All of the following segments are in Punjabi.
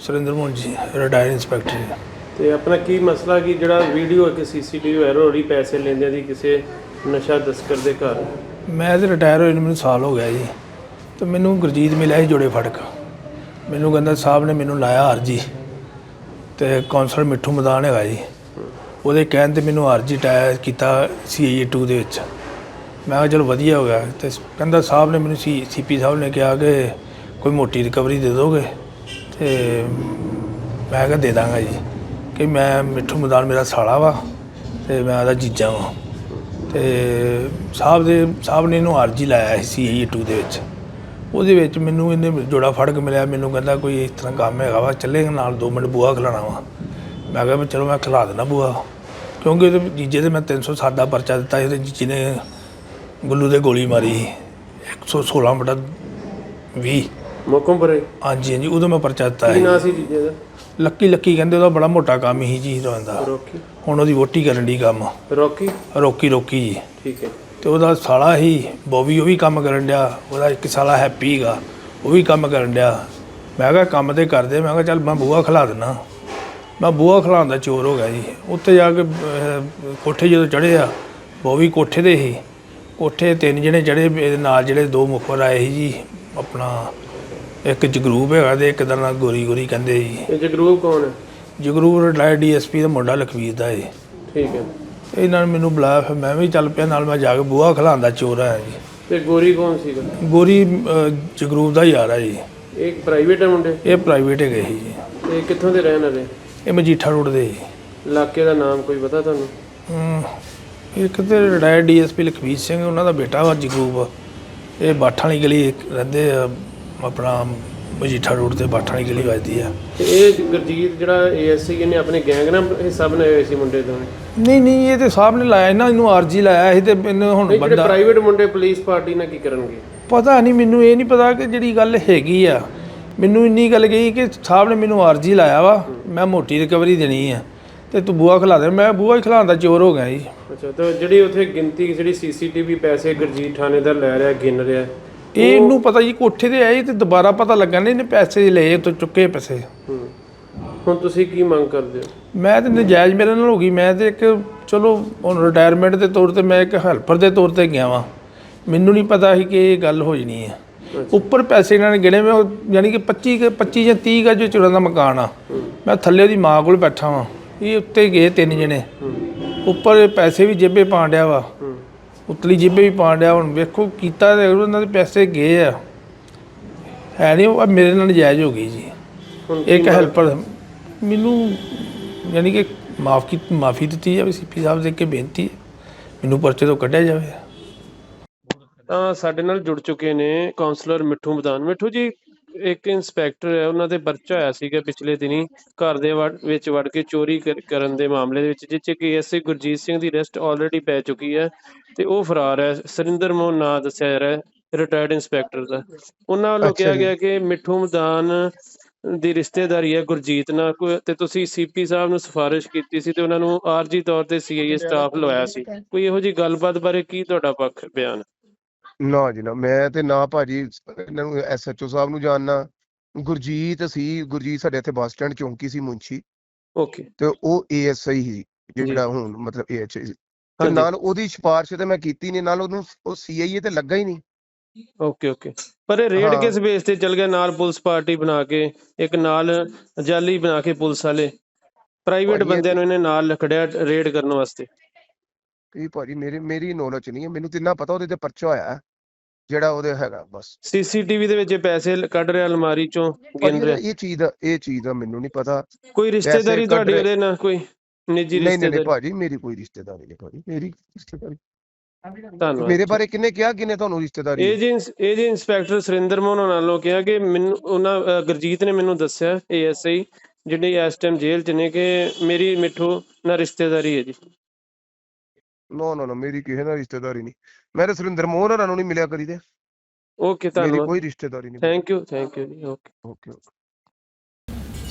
ਸੁਰਿੰਦਰ ਮੋਹਨ ਜੀ ਰਿਟਾਇਰ ਇੰਸਪੈਕਟਰ ਜੀ। ਤੇ ਆਪਣਾ ਕੀ ਮਸਲਾ ਕੀ ਜਿਹੜਾ ਵੀਡੀਓ ਇੱਕ ਸੀਸੀਟੀਵੀ ਵਾਇਰਲ ਹੋ ਰਹੀ ਪੈਸੇ ਲੈਂਦੇ ਦੀ ਕਿਸੇ ਨਸ਼ਾ ਤਸਕਰ ਦੇ ਘਰ? ਮੈਂ ਤੇ ਰਿਟਾਇਰ ਹੋਏ ਨੂੰ ਮੈਨੂੰ ਸਾਲ ਹੋ ਗਿਆ ਜੀ। ਤੇ ਮੈਨੂੰ ਗੁਰਜੀਤ ਮਿਲਿਆ ਸੀ ਜੋੜੇ ਫੜਕ। ਮੈਨੂੰ ਕਹਿੰਦਾ ਸਾਹਿਬ ਨੇ ਮੈਨੂੰ ਲਾਇਆ ਅਰਜੀ। ਤੇ ਕੌਂਸਲਰ ਮਿੱਠੂ ਮੈਦਾਨ ਹੈਗਾ ਜੀ। ਉਹਦੇ ਕਹਿਣ ਤੇ ਮੈਨੂੰ ਅਰਜੀ ਟਾਇਰ ਕੀਤਾ ਸੀਏ 2 ਦੇ ਵਿੱਚ। ਮੈਂ ਕਿਹਾ ਚਲੋ ਵਧੀਆ ਹੋ ਗਿਆ। ਤੇ ਕਹਿੰਦਾ ਸਾਹਿਬ ਨੇ ਮੈਨੂੰ ਸੀਪੀ ਸਾਹਿਬ ਨੇ ਕਿਹਾ ਕਿ ਕੋਈ ਮੋਟੀ ਰਿਕਵਰੀ ਦੇ ਦੋਗੇ? ਤੇ ਮੈਂ ਕਿਹਾ ਦੇ ਦਾਂਗਾ ਜੀ, ਕਿ ਮੈਂ ਮਿੱਠੂ ਮੈਦਾਨ ਮੇਰਾ ਸਾਲਾ ਵਾ ਤੇ ਮੈਂ ਉਹਦਾ ਜੀਜਾ ਵਾਂ। ਤੇ ਸਾਹਿਬ ਦੇ, ਸਾਹਿਬ ਨੇ ਇਹਨੂੰ ਅਰਜੀ ਲਾਇਆ ਸੀ ਸੀਏ 2 ਦੇ ਵਿੱਚ। ਉਹਦੇ ਵਿੱਚ ਮੈਨੂੰ ਇਹਨੇ ਜੋੜਾ ਫੜ ਕੇ ਮਿਲਿਆ, ਮੈਨੂੰ ਕਹਿੰਦਾ ਕੋਈ ਇਸ ਤਰ੍ਹਾਂ ਕੰਮ ਹੈਗਾ ਵਾ ਚੱਲੇਗਾ ਨਾਲ 2 ਮਿੰਟ ਬੂਆ ਖਿਲਾਣਾ ਵਾ। ਮੈਂ ਕਿਹਾ ਵੀ ਚਲੋ ਮੈਂ ਖਿਲਾ ਦਿੰਦਾ ਬੂਆ ਕਿਉਂਕਿ ਉਹਦੇ ਜੀਜੇ ਤੇ ਮੈਂ 307 ਦਾ ਪਰਚਾ ਦਿੱਤਾ ਇਹਦੇ ਜੀਜੇ ਨੇ ਗੁੱਲੂ ਦੇ ਗੋਲੀ ਮਾਰੀ 116 ਬਟਾ 20 ਮੋਕਮ ਪਰੇ। ਹਾਂਜੀ ਹਾਂਜੀ ਉਦੋਂ ਮੈਂ ਪਰਚਾ ਦਿੱਤਾ ਕੀ ਸੀ। ਨਾਂ ਸੀ ਜੀਜੇ ਦਾ ਲੱਕੀ ਲੱਕੀ ਕਹਿੰਦੇ ਉਹਦਾ ਬੜਾ ਮੋਟਾ ਕੰਮ ਹੀ ਜੀ ਹੀਰੋਇਨ ਦਾ। ਰੋਕੀ। ਹੁਣ ਉਹਦੀ ਵੋਟੀ ਕਰਨ ਦੀ ਕੰਮ। ਰੋਕੀ? ਰੋਕੀ ਰੋਕੀ ਜੀ। ਠੀਕ ਹੈ। ਤੇ ਉਹਦਾ ਸਾਲਾ ਹੀ ਬੋਵੀ ਉਹ ਵੀ ਕੰਮ ਕਰਨ ਡਿਆ। ਉਹਦਾ ਇੱਕ ਸਾਲਾ ਹੈਪੀ ਗਾ ਉਹ ਵੀ ਕੰਮ ਕਰਨ ਡਿਆ। ਮੈਂ ਕਿਹਾ ਕੰਮ ਤੇ ਕਰਦੇ ਮੈਂ ਕਿਹਾ ਚੱਲ ਮੈਂ ਬੂਆ ਖਿਲਾ ਦਿੰਦਾ ਮੈਂ ਬੂਆ ਖਿਲਾਉਣ ਦਾ ਚੋਰ ਹੋ ਗਿਆ ਜੀ। ਉੱਥੇ ਜਾ ਕੇ ਅਹ, ਕੋਠੇ ਜਦੋਂ ਚੜ੍ਹੇ ਆ ਬੋਵੀ ਕੋਠੇ ਦੇ ਹੀ ਕੋਠੇ ਤਿੰਨ ਜਣੇ ਚੜ੍ਹੇ ਇਹਦੇ ਨਾਲ ਜਿਹੜੇ ਦੋ ਮੁਖਬਰ ਆਏ ਸੀ ਜੀ ਆਪਣਾ ਇੱਕ ਜਗਰੂਪ ਹੈਗਾ ਤੇ ਇੱਕ ਦਾ ਨਾਂ ਗੋਰੀ ਗੋਰੀ ਕਹਿੰਦੇ ਜੀ। ਇਹ ਜਗਰੂਪ ਕੌਣ ਹੈ? ਜਗਰੂਪ ਰਿਟਾਇਰ ਡੀਐਸਪੀ ਦਾ ਮੁੰਡਾ ਲਖਵੀਰ ਦਾ ਜੀ। ਠੀਕ ਹੈ। ਇਹਨਾਂ ਨੇ ਮੈਨੂੰ ਬੁਲਾਇਆ ਫਿਰ ਮੈਂ ਵੀ ਚੱਲ ਪਿਆ ਨਾਲ ਮੈਂ ਜਾ ਕੇ ਬੂਆ ਖਿਲਾਉਣ ਦਾ ਚੋਰ ਆਇਆ ਜੀ। ਤੇ ਗੋਰੀ ਕੌਣ ਸੀਗਾ? ਗੋਰੀ ਅਹ, ਜਗਰੂਪ ਦਾ ਯਾਰ ਆ ਜੀ। ਇਹ ਪ੍ਰਾਈਵੇਟ ਹੈ ਮੁੰਡੇ? ਇਹ ਪ੍ਰਾਈਵੇਟ ਹੈਗੇ ਸੀ ਜੀ। ਤੇ ਕਿੱਥੋਂ ਦੇ ਰਹਿਣ ਵਾਲੇ? ਇਹ ਮਜੀਠਾ ਰੋਡ ਦੇ ਜੀ। ਇਲਾਕੇ ਦਾ ਨਾਮ ਕੋਈ ਪਤਾ ਤੁਹਾਨੂੰ? ਹਮ, ਇੱਕ ਤੇ ਰਿਟਾਇਰਡ ਡੀਐਸਪੀ ਲਖਵੀਰ ਸਿੰਘ ਉਹਨਾਂ ਦਾ ਬੇਟਾ ਵਾ ਜਗਰੂਪ। ਇਹ ਬਾਠਾਂ ਵਾਲੀ ਗਲੀ ਰਹਿੰਦੇ ਆ ਆਪਣਾ ਮਜੀਠਾ ਰੋਡ ਤੇ ਬਾਠਾਂ ਵਾਲੀ ਗਲੀ ਵੱਜਦੀ ਆ। ਤੇ ਇਹ ਗੁਰਜੀਤ ਜਿਹੜਾ ਏਐਸਸੀ ਇਹਨੇ ਆਪਣੇ ਗੈਂਗ ਨਾਲ ਹਿੱਸਾ ਬਣਾਇਆ ਹੋਇਆ ਸੀ ਮੁੰਡੇ ਤੋਂ? ਨਹੀਂ ਨਹੀਂ ਇਹ ਤੇ ਸਾਹਿਬ ਨੇ ਲਾਇਆ ਇਹਨਾਂ ਇਹਨੂੰ ਆਰਜੀ ਲਾਇਆ ਸੀ ਤੇ ਇਹਨੂੰ ਹੁਣ ਨਹੀਂ ਜਿਹੜੇ ਬੰਦਾ ਪ੍ਰਾਈਵੇਟ ਮੁੰਡੇ ਪੁਲਿਸ ਪਾਰਟੀ ਨਾਲ ਕੀ ਕਰਨਗੇ? ਪਤਾ ਨਹੀਂ ਮੈਨੂੰ ਇਹ ਨਹੀਂ ਪਤਾ ਕਿ ਜਿਹੜੀ ਗੱਲ ਹੈਗੀ ਆ। ਮੈਨੂੰ ਇੰਨੀ ਗੱਲ ਗਈ ਕਿ ਸਾਹਿਬ ਨੇ ਮੈਨੂੰ ਆਰਜੀ ਲਾਇਆ ਵਾ ਮੈਂ ਮੋਟੀ ਰਿਕਵਰੀ ਦੇਣੀ ਆ। ਤੇ ਤੂੰ ਬੂਆ ਖਿਲਾ ਦੇ ਮੈਂ ਬੂਆ ਹੀ ਖਿਲਾਉਣ ਦਾ ਚੋਰ ਹੋ ਗਿਆ ਜੀ। ਅੱਛਾ ਤਾਂ ਜਿਹੜੀ ਉੱਥੇ ਗਿਣਤੀ ਜਿਹੜੀ ਸੀਸੀਟੀਵੀ ਪੈਸੇ ਗੁਰਜੀਤ ਥਾਣੇਦਾਰ ਲੈ ਰਿਹਾ ਗਿਣ ਰਿਹਾ ਇਹ ਇਹਨੂੰ ਪਤਾ ਜੀ ਕੋਠੇ ਤੇ ਆਏ ਤੇ ਦੁਬਾਰਾ ਪਤਾ ਲੱਗਾ ਨਹੀਂ ਇਹਨੇ ਪੈਸੇ ਲਏ ਤੋਂ ਚੁੱਕੇ ਪੈਸੇ। ਹੂੰ। ਹੁਣ ਤੁਸੀਂ ਕੀ ਮੰਗ ਕਰਦੇ ਹੋ? ਮੈਂ ਤੇ ਨਜਾਇਜ਼ ਮੇਰੇ ਨਾਲ ਹੋ ਗਈ। ਮੈਂ ਤੇ ਇੱਕ ਚਲੋ ਹੁਣ ਰਿਟਾਇਰਮੈਂਟ ਦੇ ਤੌਰ ਤੇ ਮੈਂ ਇੱਕ ਹੈਲਪਰ ਦੇ ਤੌਰ ਤੇ ਗਿਆ ਵਾਂ। ਮੈਨੂੰ ਨਹੀਂ ਪਤਾ ਸੀ ਕਿ ਇਹ ਗੱਲ ਹੋ ਜਣੀ ਹੈ। ਉੱਪਰ ਪੈਸੇ ਇਹਨਾਂ ਨੇ ਗਿਣੇ ਮੈਂ ਉਹ ਯਾਨੀ ਕਿ 25 ਕੁ- 25 ਜਾਂ 30 ਗਜ ਚੁਰਾਂ ਦਾ ਮਕਾਨ ਆ। ਮੈਂ ਥੱਲੇ ਉਹਦੀ ਮਾਂ ਕੋਲ ਬੈਠਾ ਵਾਂ। ਇਹ ਉੱਤੇ ਗਏ ਤਿੰਨ ਜਣੇ। ਉੱਪਰ ਪੈਸੇ ਵੀ ਜੇਬੇ ਪਾਉਂਦਿਆ ਵਾ। ਹੂੰ। ਉਤਲੀ ਜੇਬੇ ਵੀ ਪਾਉਂਦਿਆ ਹੁਣ ਵੇਖੋ ਕੀਤਾ ਤੇ ਉਹਨਾਂ ਦੇ ਪੈਸੇ ਗਏ ਆ। ਹੈ ਨਹੀਂ ਉਹ ਮੇਰੇ ਨਾਲ ਨਜਾਇਜ਼ ਹੋ ਗਈ ਜੀ। ਇੱਕ ਹੈਲਪਰ ਮੈਨੂੰ ਯਾਨੀ ਕਿ ਮਾਫ ਕੀ ਮਾਫੀ ਦਿੱਤੀ ਜਾਵੇ ਸੀਪੀ ਸਾਹਿਬ ਦੇ ਕੇ ਬੇਨਤੀ ਹੈ। ਮੈਨੂੰ ਪਰਚੇ ਤੋਂ ਕੱਢਿਆ ਜਾਵੇ। ਤਾਂ ਸਾਡੇ ਨਾਲ ਜੁੜ ਚੁੱਕੇ ਨੇ ਕਾਉਂਸਲਰ ਮਿੱਠੂ ਮਦਾਨ। ਮਿੱਠੂ ਜੀ ਇੱਕ ਇੰਸਪੈਕਟਰ ਹੈ ਉਹਨਾਂ ਦੇ ਪਰਚਾ ਆਇਆ ਸੀਗਾ ਪਿਛਲੇ ਦਿਨੀ। ਘਰ ਦੇ ਵਿੱਚ ਵੜ ਕੇ ਚੋਰੀ ਕਰ- ਕਰਨ ਦੇ ਮਾਮਲੇ ਦੇ ਵਿੱਚ ਜਿਸ 'ਚ ਕਿ ਐਸਏ ਗੁਰਜੀਤ ਸਿੰਘ ਦੀ ਅਰੈਸਟ ਆਲਰੇਡੀ ਪੈ ਚੁੱਕੀ ਹੈ ਤੇ ਉਹ ਫਰਾਰ ਹੈ। ਸਰਿੰਦਰ ਮੋਹਨ ਨਾਂ ਦੱਸਿਆ ਜਾ ਰਿਹਾ ਹੈ ਰਿਟਾਇਰਡ ਇੰਸਪੈਕਟਰ ਦਾ। ਉਹਨਾਂ ਵੱਲੋਂ ਕਿਹਾ ਗਿਆ ਕਿ ਮਿੱਠੂ ਮਦਾਨ ਦੀ ਰਿਸ਼ਤੇਦਾਰੀ ਹੈ ਗੁਰਜੀਤ ਨਾਲ। ਕੋਈ- ਤੇ ਤੁਸੀਂ ਸੀਪੀ ਸਾਹਿਬ ਨੂੰ ਸਿਫਾਰਿਸ਼ ਕੀਤੀ ਸੀ ਤੇ ਉਹਨਾਂ ਨੂੰ ਆਰਜੀ ਤੌਰ ਤੇ ਸੀਆਈਏ ਸਟਾਫ ਲਵਾਇਆ ਸੀ। ਕੋਈ ਇਹੋ ਜੀ ਗੱਲਬਾਤ ਬਾਰੇ ਕੀ ਤੁਹਾਡਾ ਪੱਖ ਬਿਆਨ? ਨਾ ਜੀ ਨਾ ਮੈਂ ਤੇ ਨਾ ਭਾਜੀ ਇਹਨਾਂ ਨੂੰ ਐਸਐਚਓ ਸਾਹਿਬ ਨੂੰ ਜਾਣਨਾ। ਗੁਰਜੀਤ ਸੀ ਗੁਰਜੀਤ ਸਾਡੇ ਇੱਥੇ ਬੱਸ ਸਟੈਂਡ ਚੌਂਕੀ ਸੀ ਮੁੰਸ਼ੀ ਓਕੇ। ਤੇ ਉਹ ਏਐਸਆਈ ਸੀ ਜਿਹੜਾ ਹੁਣ ਮਤਲਬ ਏਐਚਆਈ ਤੇ ਹਾਂਜੀ। ਨਾਲ ਉਹਦੀ ਸਿਫਾਰਿਸ਼ ਤੇ ਮੈਂ ਕੀਤੀ ਨਹੀਂ ਨਾਲ ਉਹਨੂੰ ਉਹ ਸੀਆਈਏ ਤੇ ਲੱਗਾ ਹੀ ਨਹੀਂ ਓਕੇ ਓਕੇ। ਪਰ ਇਹ ਰੇਡ। ਕਿਸ ਬੇਸ ਤੇ ਚੱਲ ਗਿਆ ਨਾਲ ਪੁਲਿਸ ਪਾਰਟੀ ਬਣਾ ਕੇ ਇੱਕ ਨਾਲ ਜਾਲੀ ਬਣਾ ਕੇ ਪੁਲਿਸ ਵਾਲੇ। ਪ੍ਰਾਈਵੇਟ ਬੰਦਿਆਂ ਨੂੰ ਇਹਨੇ ਨਾਲ ਖੜਿਆ ਰੇਡ ਕਰਨ ਵਾਸਤੇ। ਇਹ ਭਾਜੀ ਮੇਰੀ ਮੇਰੀ ਨੌਲੇਜ ਨਹੀਂ ਹੈ। ਮੈਨੂੰ ਤਿੰਨਾ ਪਤਾ ਉਹਦੇ ਤੇ ਪਰਚਾ ਹੋਇਆ। ਹੈ, ਜਿਹੜਾ ਉਹਦੇ ਹੈਗਾ ਬਸ। ਸੀਸੀਟੀਵੀ ਦੇ ਵਿੱਚ ਇਹ ਪੈਸੇ ਕੱਢ ਰਿਹਾ ਅਲਮਾਰੀ ਚੋਂ ਗਿਣ ਰਿਹਾ। ਇਹ ਚੀਜ਼ ਦਾ ਇਹ ਚੀਜ਼ ਦਾ ਮੈਨੂੰ ਨਹੀਂ ਪਤਾ। ਕੋਈ ਰਿਸ਼ਤੇਦਾਰੀ ਤੁਹਾਡੀ ਉਹਦੇ ਨਾਲ ਕੋਈ ਨਿੱਜੀ ਨਹੀਂ ਨਹੀਂ ਨਹੀਂ ਰਿਸ਼ਤੇਦਾਰੀ? ਭਾਜੀ ਮੇਰੀ ਕੋਈ ਰਿਸ਼ਤੇਦਾਰੀ ਨਹੀਂ ਭਾਜੀ ਮੇਰੀ ਰਿਸ਼ਤੇਦਾਰੀ ਧੰਨਵਾਦ ਮੇਰੇ ਬਾਰੇ ਕਿੰਨੇ ਕਿਹਾ ਕਿੰਨੇ ਤੁਹਾਨੂੰ ਰਿਸ਼ਤੇਦਾਰੀ ਇਹ ਜੀ ਇਹ ਜੀ ਇੰਸਪੈਕਟਰ ਸੁਰਿੰਦਰ ਮੋਹਨ ਉਹਨਾਂ ਵੱਲੋਂ ਕਿਹਾ ਕਿ ਮੈਨੂੰ ਉਹਨਾਂ ਗੁਰਜੀਤ ਨੇ ਮੈਨੂੰ ਦੱਸਿਆ ਏਐਸਆਈ ਜਿਹੜੇ ਇਸ ਟਾਈਮ ਜੇਲ੍ਹ 'ਚ ਨੇ ਕਿ ਮੇਰੀ ਮਿੱਠੂ ਨਾਲ ਰਿਸ਼ਤੇਦਾਰੀ ਹੈ ਜੀ। ਨੋ ਨੋ ਨੋ ਮੇਰੀ ਕਿਸੇ ਨਾਲ ਰਿਸ਼ਤੇਦਾਰੀ ਨਹੀਂ। ਮੈਂ ਤਾਂ ਸੁਰਿੰਦਰ ਮੋਹਨ ਹੋਰਾਂ ਨੂੰ ਨਹੀਂ ਮਿਲਿਆ ਕਰੀ ਤੇ। ਓਕੇ ਮੇਰੀ ਧੰਨਵਾਦ। ਕੋਈ ਰਿਸ਼ਤੇਦਾਰੀ ਨਹੀਂ। Thank you thank you ji okay okay okay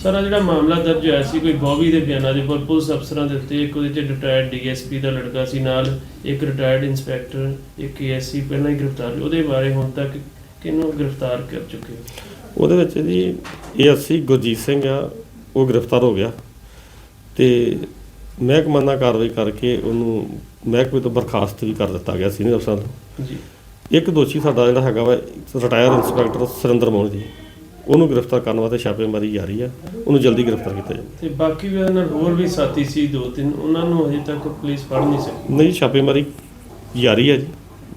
sir ਆਹ ਜਿਹੜਾ ਮਾਮਲਾ ਦਰਜ ਹੋਇਆ ਸੀ ਕੋਈ ਬੌਬੀ ਦੇ ਬਿਆਨਾਂ ਦੇ ਉੱਪਰ ਪੁਲਿਸ ਅਫਸਰਾਂ ਦੇ ਉੱਤੇ ਇੱਕ ਉਹਦੇ ਚ ਰਿਟਾਇਰਡ ਡੀਐਸਪੀ ਦਾ ਲੜਕਾ ਸੀ ਨਾਲ ਇੱਕ ਰਿਟਾਇਰਡ ਇੰਸਪੈਕਟਰ ਇੱਕ ਏਐਸਸੀ ਪਹਿਲਾਂ ਹੀ ਗ੍ਰਿਫਤਾਰ ਉਹਦੇ ਬਾਰੇ ਹੁਣ ਤੱਕ ਕਿਹਨੂੰ ਗ੍ਰਿਫਤਾਰ ਕਰ ਚੁੱਕੇ ਹੋ? ਉਹਦੇ ਵਿੱਚ ਜੀ ਏਐਸਸੀ ਗੁਰਜੀਤ ਸਿੰਘ ਆ ਉਹ ਗ੍ਰਿਫਤਾਰ ਹੋ ਗਿਆ। ਤੇ ਮਹਿਕਮਾ ਨਾਲ ਕਾਰਵਾਈ ਕਰਕੇ ਉਹਨੂੰ ਮਹਿਕਮੇ ਤੋਂ ਬਰਖਾਸਤ ਵੀ ਕਰ ਦਿੱਤਾ ਗਿਆ ਸੀਨੀਅਰ ਅਫਸਰਾਂ ਤੋਂ। ਜੀ। ਇੱਕ ਦੋਸ਼ੀ ਸਾਡਾ ਜਿਹੜਾ ਹੈਗਾ ਵਾ ਰਿਟਾਇਰ ਇੰਸਪੈਕਟਰ ਸੁਰਿੰਦਰ ਮੋਹਨ ਜੀ। ਉਹਨੂੰ ਗ੍ਰਿਫਤਾਰ ਕਰਨ ਵਾਸਤੇ ਛਾਪੇਮਾਰੀ ਜਾਰੀ ਆ। ਉਹਨੂੰ ਜਲਦੀ ਗ੍ਰਿਫਤਾਰ ਕੀਤਾ ਜਾਵੇ। ਤੇ ਬਾਕੀ ਵੀ ਉਹਨਾਂ ਹੋਰ ਵੀ ਸਾਥੀ ਸੀ ਦੋ ਤਿੰਨ ਉਹਨਾਂ ਨੂੰ ਅਜੇ ਤੱਕ ਪੁਲਿਸ ਫੜ ਨਹੀਂ ਸਕੀ। ਨਹੀਂ ਛਾਪੇਮਾਰੀ ਜਾਰੀ ਆ ਜੀ।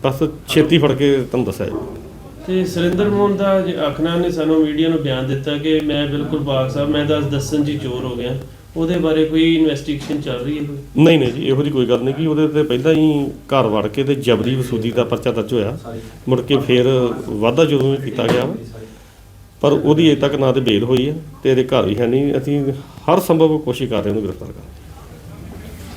ਬਸ ਛੇਤੀ ਫੜ ਕੇ ਤੁਹਾਨੂੰ ਦੱਸਿਆ ਜਾਵੇ। ਤੇ ਸੁਰਿੰਦਰ ਮੋਹਨ ਦਾ ਜੇ ਆਖਣਾ ਨੇ ਸਾਨੂੰ ਮੀਡੀਆ ਨੂੰ ਬਿਆਨ ਦਿੱਤਾ ਕਿ ਮੈਂ ਬਿਲਕੁਲ ਬਾਗ ਸਾਹਿਬ ਮੈਂ ਦੱਸ ਦੱਸਣ ਜੀ ਚੋਰ ਹੋ ਗਿਆ। ਉਹਦੇ ਬਾਰੇ ਕੋਈ ਇਨਵੈਸਟੀਗੇਸ਼ਨ ਚੱਲ ਰਹੀ ਹੈ ਕੋਈ? ਨਹੀਂ ਨਹੀਂ ਜੀ, ਇਹੋ ਜਿਹੀ ਕੋਈ ਗੱਲ ਨਹੀਂ ਕਿ ਉਹਦੇ ਤੇ ਪਹਿਲਾਂ ਹੀ ਘਰ ਵੜ ਕੇ ਤੇ ਜਬਰੀ ਵਸੂਲੀ ਦਾ ਪਰਚਾ ਦਰਜ ਹੋਇਆ। ਮੁੜ ਕੇ ਫਿਰ ਵਾਧਾ ਜਦੋਂ ਕੀਤਾ ਗਿਆ ਵਾ। ਪਰ ਉਹਦੀ ਅਜੇ ਤੱਕ ਨਾ ਤੇ ਬੇਲ ਹੋਈ ਹੈ ਤੇ ਇਹਦੇ ਘਰ ਵੀ ਹੈ ਨਹੀਂ। ਅਸੀਂ ਹਰ ਸੰਭਵ ਕੋਸ਼ਿਸ਼ ਕਰ ਰਹੇ ਹਾਂ ਉਹਨੂੰ ਗ੍ਰਿਫਤਾਰ ਕਰਨ ਦੀ।